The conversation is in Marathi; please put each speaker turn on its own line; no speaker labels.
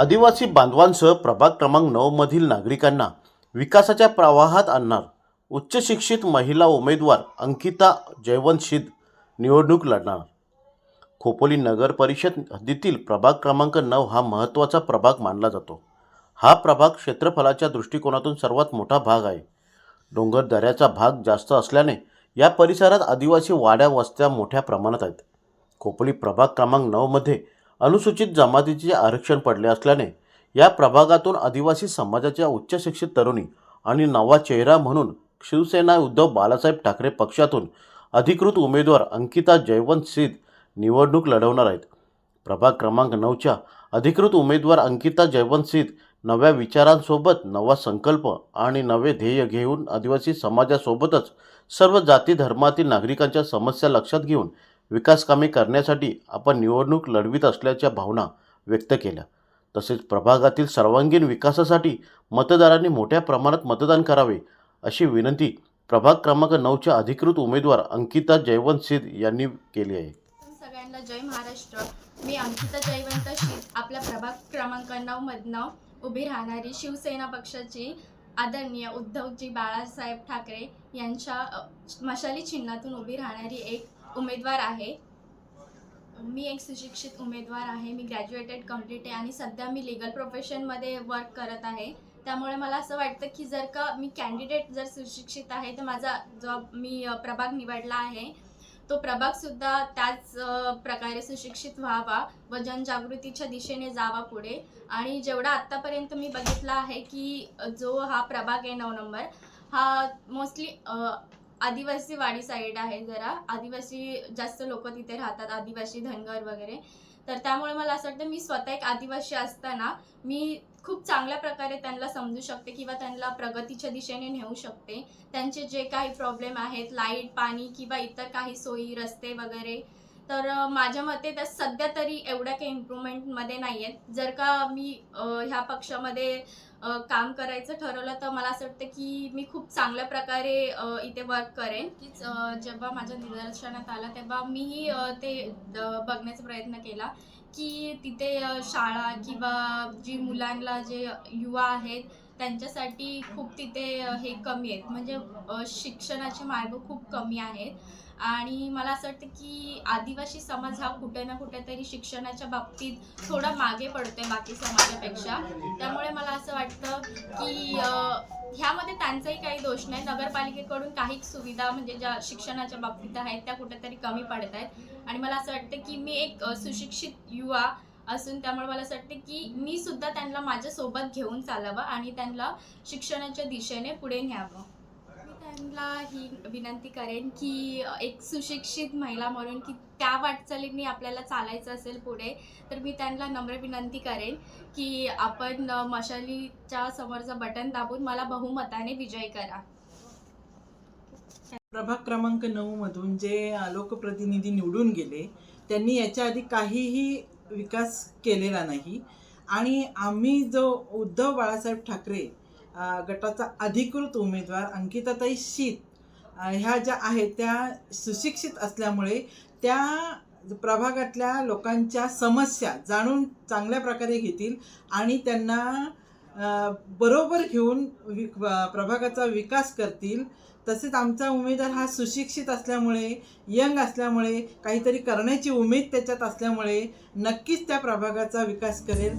आदिवासी बांधवांसह प्रभाग क्रमांक नऊमधील नागरिकांना विकासाच्या प्रवाहात आणणार उच्च शिक्षित महिला उमेदवार अंकिता जयवंतशिद निवडणूक लढणार. खोपोली नगर परिषद हद्दीतील प्रभाग क्रमांक नऊ हा महत्त्वाचा प्रभाग मानला जातो. हा प्रभाग क्षेत्रफळाच्या दृष्टिकोनातून सर्वात मोठा भाग आहे. डोंगर दऱ्याचा भाग जास्त असल्याने या परिसरात आदिवासी वाड्या वस्त्या मोठ्या प्रमाणात आहेत. खोपोली प्रभाग क्रमांक नऊमध्ये अनुसूचित जमातीचे आरक्षण पडले असल्याने या प्रभागातून आदिवासी समाजाच्या उच्चशिक्षित तरुणी आणि नवा चेहरा म्हणून शिवसेना उद्धव बाळासाहेब ठाकरे पक्षातून अधिकृत उमेदवार अंकिता जयवंत सिद्ध निवडणूक लढवणार आहेत. प्रभाग क्रमांक नऊच्या अधिकृत उमेदवार अंकिता जयवंत सिद्ध नव्या विचारांसोबत नवा संकल्प आणि नवे ध्येय घेऊन आदिवासी समाजासोबतच सर्व जाती धर्मातील नागरिकांच्या समस्या लक्षात घेऊन विकासकामे करण्यासाठी आपण निवडणूक लढवित असल्याच्या भावना व्यक्त केल्या. तसेच प्रभागातील सर्वांगीण विकासासाठी मतदारांनी मोठ्या प्रमाणात मतदान करावे अशी विनंती प्रभाग क्रमांक नऊच्या अधिकृत उमेदवार अंकिता जयवंत सिद्ध यांनी केली आहे.
सगळ्यांना जय महाराष्ट्र. मी अंकिता जयवंत शीत आपल्या प्रभाग क्रमांक नऊ मधनं उभी राहणारी शिवसेना पक्षाची आदरणीय उद्धवजी बाळासाहेब ठाकरे यांच्या मशाली चिन्हातून उभी राहणारी एक उमेदवार आहे. मी एक सुशिक्षित उमेदवार आहे. मी ग्रॅज्युएटेड कंप्लीट आहे आणि सध्या मी लिगल प्रोफेशनमध्ये वर्क करत आहे. त्यामुळे मला असं वाटतं की जर का मी कॅन्डिडेट जर सुशिक्षित आहे तर माझा जॉब मी प्रभाग निवडला आहे. तो प्रभागसुद्धा त्याच प्रकारे सुशिक्षित व्हावा व जनजागृतीच्या दिशेने जावा पुढे. आणि जेवढा आत्तापर्यंत मी बघितला आहे की जो हा प्रभाग आहे नऊ नंबर हा मोस्टली आदिवासी वाडी साईड आहे जरा. आदिवासी जास्त लोक तिथे राहतात आदिवासी धनगर वगैरे. तर त्यामुळे मला असं वाटतं मी स्वतः एक आदिवासी असताना मी खूप चांगल्या प्रकारे त्यांना समजू शकते किंवा त्यांना प्रगतीच्या दिशेने नेऊ शकते. त्यांचे जे काही प्रॉब्लेम आहेत लाइट पाणी किंवा इतर काही सोयी रस्ते वगैरे तर माझ्या मते त्या सध्या तरी एवढ्या काही इम्प्रूव्हमेंटमध्ये नाही आहेत जर का मी ह्या पक्षामध्ये काम करायचं ठरवलं तर मला असं वाटतं की मी खूप चांगल्या प्रकारे इथे वर्क करेन. कीच जेव्हा माझ्या निदर्शनात आलं तेव्हा मीही ते द- बघण्याचा प्रयत्न केला की तिथे शाळा किंवा जी मुलांना जे युवा आहेत त्यांच्यासाठी खूप तिथे हे कमी आहेत. म्हणजे शिक्षणाचे मार्ग खूप कमी आहेत. आणि मला असं वाटतं की आदिवासी समाज हा कुठे ना कुठेतरी शिक्षणाच्या बाबतीत थोडा मागे पडतोय बाकी समाजापेक्षा. त्यामुळे मला असं वाटतं की ह्यामध्ये त्यांचाही काही दोष नाही. नगरपालिकेकडून काही सुविधा म्हणजे ज्या शिक्षणाच्या बाबतीत आहेत त्या कुठेतरी कमी पडत आहेत. आणि मला असं वाटतं की मी एक सुशिक्षित युवा असून त्यामुळे मला असं वाटते की मी सुद्धा त्यांना माझ्यासोबत घेऊन चालावं आणि त्यांना शिक्षणाच्या दिशेने पुढे न्यावं. मी त्यांना ही विनंती करेन की एक सुशिक्षित महिला म्हणून की त्या वाटचालींनी आपल्याला चालायचं असेल पुढे तर मी त्यांना नम्र विनंती करेन की आपण मशालीच्या समोरचं बटन दाबून मला बहुमताने विजय करा.
प्रभाग क्रमांक नऊ मधून जे लोकप्रतिनिधी निवडून गेले त्यांनी याच्या आधी काहीही विकास केलेला नाही. आणि आम्ही जो उद्धव बाळासाहेब ठाकरे गटाचा अधिकृत उमेदवार अंकिताताई शीत ह्या ज्या आहेत त्या सुशिक्षित असल्यामुळे त्या प्रभागातल्या लोकांच्या समस्या जाणून चांगल्या प्रकारे घेतील आणि त्यांना बरोबर घेऊन विक प्रभागाचा विकास करतील. तसेच आमचा उमेदवार हा सुशिक्षित असल्यामुळे यंग असल्यामुळे काहीतरी करण्याची उमेद त्याच्यात असल्यामुळे नक्कीच त्या प्रभागाचा विकास करेल.